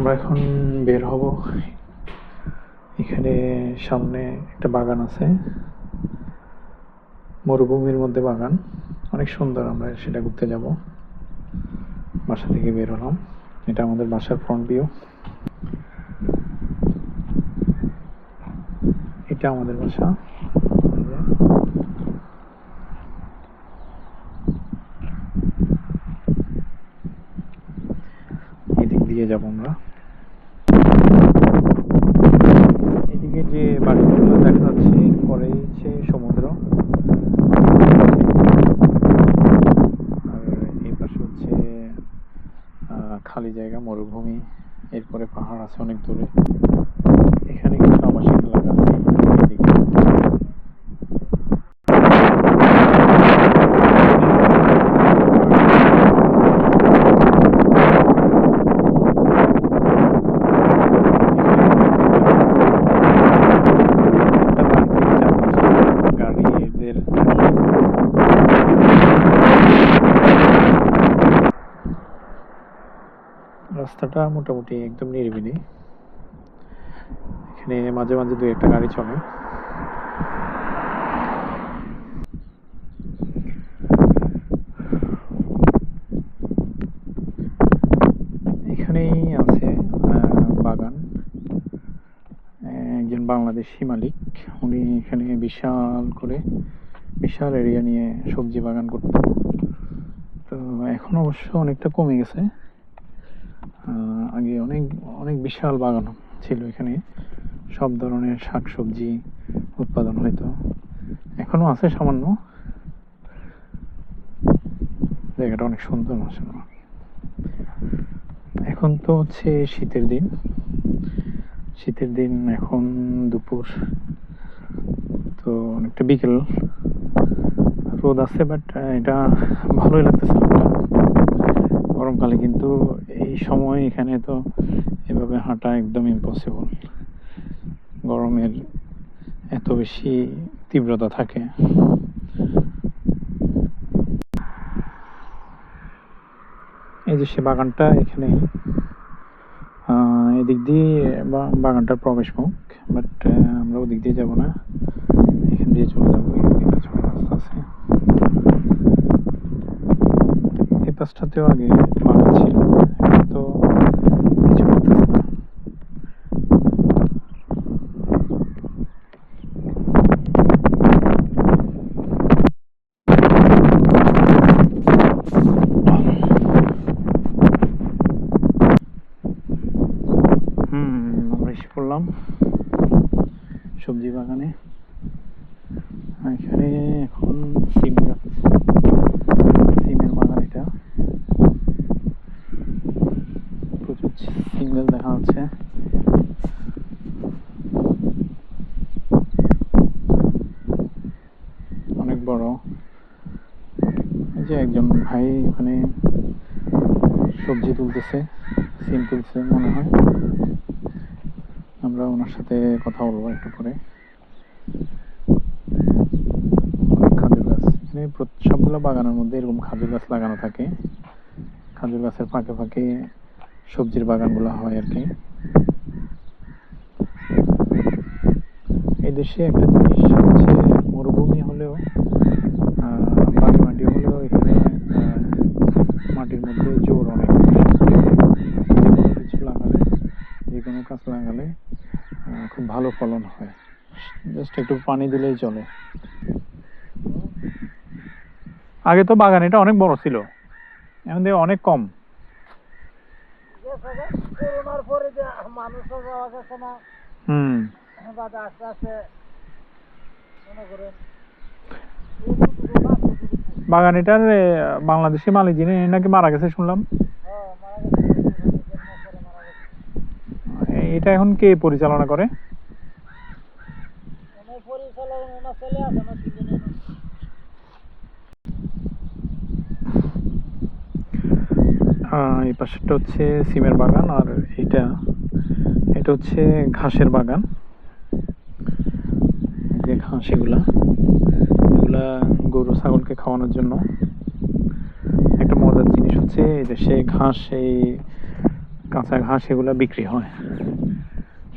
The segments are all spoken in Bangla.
আমরা এখন বের হব। এখানে সামনে একটা বাগান আছে। মরুভূমির মধ্যে বাগান। অনেক সুন্দর আমরা সেটা ঘুরতে যাব। বাসা থেকে বের হলাম। এটা আমাদের বাসার ফ্রন্ট ভিউ এটা আমাদের বাসা এই যে। এদিক দিয়ে যাব আমরা এদিকে যে বাড়িগুলো দেখা যাচ্ছে পরেই হচ্ছে সমুদ্র আর এই পাশে হচ্ছে আহ, খালি জায়গা মরুভূমি এরপরে পাহাড় আছে অনেক দূরে এখানে কিছু আবাসিক এলাকা আছে এদিকে একটা বাড়ি থেকে চার পাঁচটা গাড়ি এদের রাস্তাটা মোটামুটি একদম নিরিবিলি। এখানে মাঝে মাঝে দু একটা গাড়ি চলে। এখানেই আছে বাগান। একজন বাংলাদেশি মালিক, উনি এখানে বিশাল করে, বিশাল এরিয়া নিয়ে সবজি বাগান করতো। তো এখন অবশ্য অনেকটা কমে গেছে। আগে অনেক অনেক বিশাল বাগান ছিল এখানে। সব ধরনের শাকসবজি উৎপাদন হইতো। এখনও আছে সামান্য। জায়গাটা অনেক সুন্দর আসলে এখন তো হচ্ছে শীতের দিন। শীতের দিন এখন দুপুর। তো অনেকটা বিকেল। রোদ আছে বাট এটা ভালোই লাগতেছে। গরমকালে কিন্তু এই সময় এখানে তো এভাবে হাঁটা একদম ইম্পসিবল গরমের এত বেশি তীব্রতা থাকে। এই যে সে বাগানটা এখানে এদিক দিয়ে বাগানটার প্রবেশ মুখ বাট আমরা ওদিক দিয়ে যাব না। এখান দিয়ে চলে যাব এদিকে একটা ছোট রাস্তা আছে পাশটাতেও আগে বাগান ছিল তো কিছু না। হুম আমরা এসে পড়লাম সবজি বাগানে আর এখানে এখন সিম গাছ সিমের বাগান এটা প্রচুর সিম গাছ দেখা যাচ্ছে অনেক বড় এই যে একজন ভাই ওখানে সবজি তুলতেছে, সিম তুলছে মনে হয়। আমরা ওনার সাথে কথা বলব একটু পরে। খাজুর গাছ, এখানে সবগুলো বাগানের মধ্যে এরকম খাজুর গাছ লাগানো থাকে। খাজুর গাছের ফাঁকে ফাঁকে সবজির বাগানগুলো হয় আর কি। এই দেশে একটা জিনিস হচ্ছে মরুভূমি হলেও আহ, বালি মাটি হলেও এখানে আহ, মাটির মধ্যে জোর অনেক যে কোনো কিছু লাগালে যে কোনো গাছ লাগালে খুব ভালো ফলন হয়। জাস্ট একটু পানি দিলেই চলে। আগে তো বাগান এটা অনেক বড় ছিল। এখন দেখি অনেক কম। হুম। এইটুকু। বাগান এটার বাংলাদেশি মালিক যিনি নাকি মারা গেছে শুনলাম হ্যাঁ, মারা গেছে, জন্ম করে মারা গেছে। এ- এটা এখন কে পরিচালনা করে? এই পাশেরটা হচ্ছে সিমের বাগান আর এটা এটা হচ্ছে ঘাসের বাগান। যে ঘাস এগুলা এগুলা গরু, ছাগলকে খাওয়ানোর জন্য। একটা মজার জিনিস হচ্ছে এই যে সে ঘাস এই কাঁচা ঘাস এগুলো বিক্রি হয়।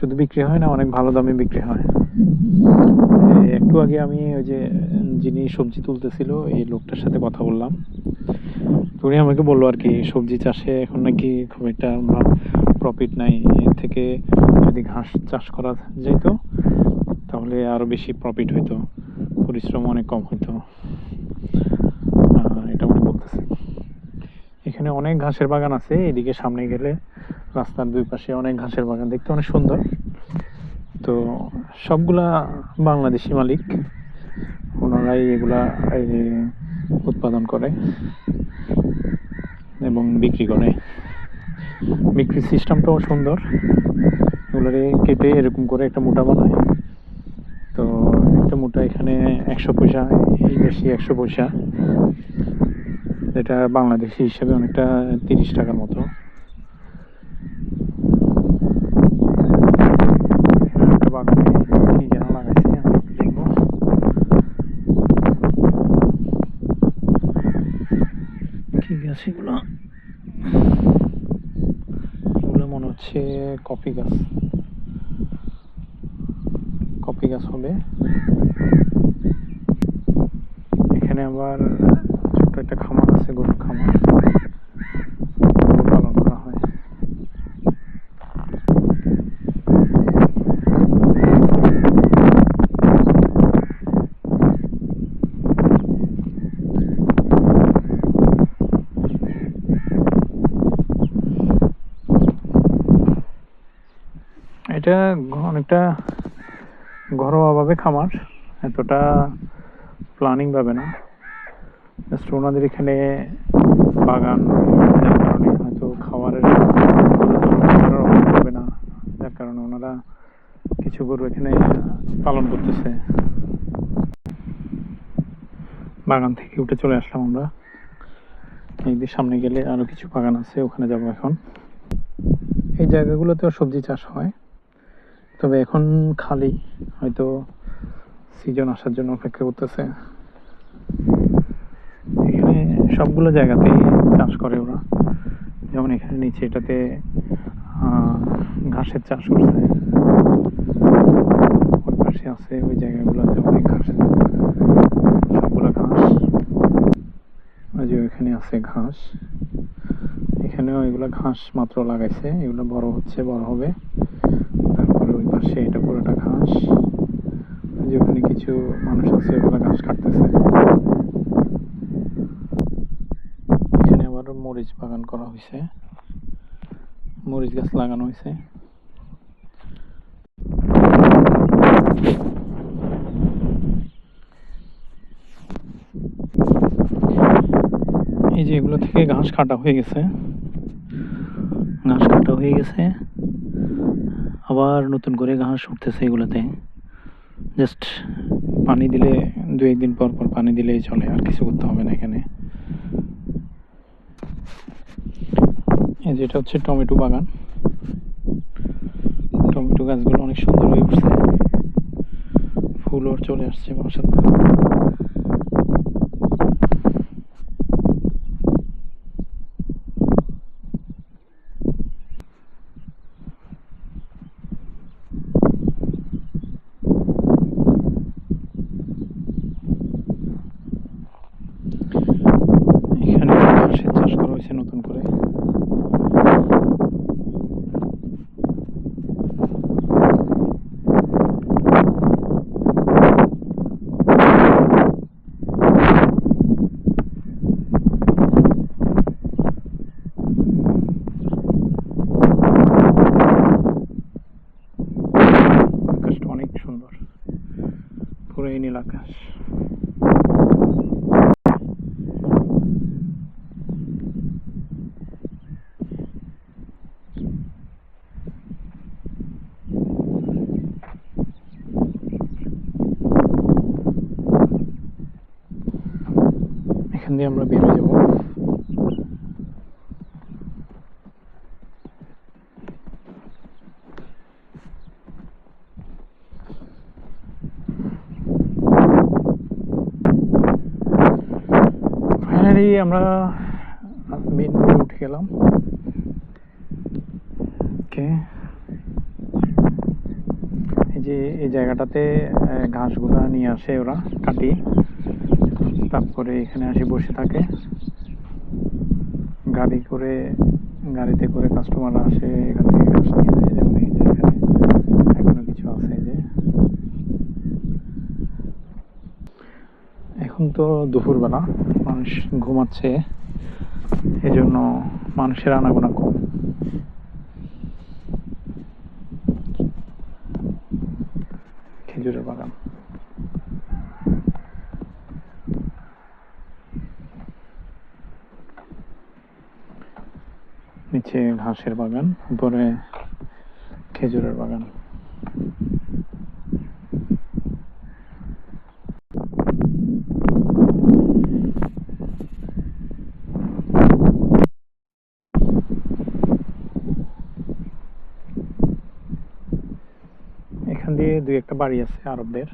শুধু বিক্রি হয় না, অনেক ভালো দামে বিক্রি হয়। একটু আগে আমি ওই যে, যিনি সবজি তুলতেছিল, এই লোকটার সাথে কথা বললাম। উনি আমাকে বলল আর কি, সবজি চাষে এখন নাকি খুব একটা প্রফিট নাই। এর থেকে যদি ঘাস চাষ করা যেত, তাহলে আরও বেশি প্রফিট হইতো, পরিশ্রম অনেক কম হইতো। এটা উনি বলতেছে। এখানে অনেক ঘাসের বাগান আছে, এদিকে সামনে গেলে রাস্তার দুই পাশে অনেক ঘাসের বাগান, দেখতে অনেক সুন্দর। তো সবগুলা বাংলাদেশি মালিক, ওনারাই এগুলা উৎপাদন করে এবং বিক্রি করে। বিক্রির সিস্টেমটাও সুন্দর। এগুলোরে কেটে এরকম করে একটা মোটা বানায়। তো একটা মোটা এখানে একশো পয়সা, এই দেশি একশো পয়সা। এটা বাংলাদেশি হিসাবে অনেকটা তিরিশ টাকার মতো এখানে একটা বাগানে কি যেন লাগাইছে আমি একটু দেখব কি গাছ এগুলো এগুলো মনে হচ্ছে কফি গাছ। কফি গাছ হবে এখানে আবার ছোট্ট একটা খামার আছে গরুর খামার গরু পালন করা হয় এটা অনেকটা ঘরোয়াভাবে খামার, এতটা প্ল্যানিং ভাবে না। জাস্ট ওনাদের এখানে বাগান, যার কারণে হয়তো খাবারের হবে না, যার কারণে ওনারা কিছু গরু এখানে পালন করতেছে। বাগান থেকে উঠে চলে আসলাম আমরা। এই সামনে গেলে আরও কিছু বাগান আছে, ওখানে যাব এখন। এই জায়গাগুলোতেও সবজি চাষ হয়। তবে এখন খালি, হয়তো সিজন আসার জন্য অপেক্ষা করতেছে। এখানে সবগুলো জায়গাতেই চাষ করে ওরা। যেমন এখানে নিচে এটাতে ঘাসের চাষ করছে। পাশে আছে ওই জায়গাগুলোতে অনেক ঘাস। সবগুলো ঘাস। ওই যে ওইখানে আছে ঘাস। এখানেও এগুলো ঘাস মাত্র লাগাইছে। এগুলো বড় হচ্ছে, বড় হবে। পাশে এটা পুরোটা ঘাস ওই যে ওখানে কিছু মানুষ আছে, ওগুলো ঘাস কাটতেছে। এখানে আবার মরিচ বাগান করা হয়েছে মরিচ গাছ লাগানো হয়েছে এই যে এগুলো থেকে ঘাস কাটা হয়ে গেছে। ঘাস কাটা হয়ে গেছে। আবার নতুন করে ঘাস উঠতেছে এগুলোতে। জাস্ট পানি দিলে দু একদিন পর পর পানি দিলেই চলে, আর কিছু করতে হবে না এখানে। এই যেটা হচ্ছে টমেটো বাগান। টমেটো গাছগুলো অনেক সুন্দর হয়ে উঠছে। ফুল ওর চলে আসছে মাসাল্লাহ এখানে ঘাসের চাষ করা হয়েছে নতুন করে আকাশটা অনেক সুন্দর পুরো এই নীল আকাশ এখান দিয়ে আমরা বের হয়ে যাব এখানেই আমরা মেন রোডে উঠে গেলাম। ওকে এই যে, এই জায়গাটাতে ঘাসগুলো নিয়ে আসে ওরা, কাটি। তারপরে এখানে আসে বসে থাকে। গাড়ি করে, গাড়িতে করে কাস্টমাররা আসে, এখান থেকে ঘাস নিয়ে যায়, যেমন এই যে এখনও। কিছু আছে যে। এখন তো দুপুরবেলা। মানুষ ঘুমাচ্ছে এই জন্য মানুষের আনাগোনা কম। খেজুরের বাগান। নিচে ঘাসের বাগান, উপরে খেজুরের বাগান। এখান দিয়ে দুই একটা বাড়ি আছে আরবদের।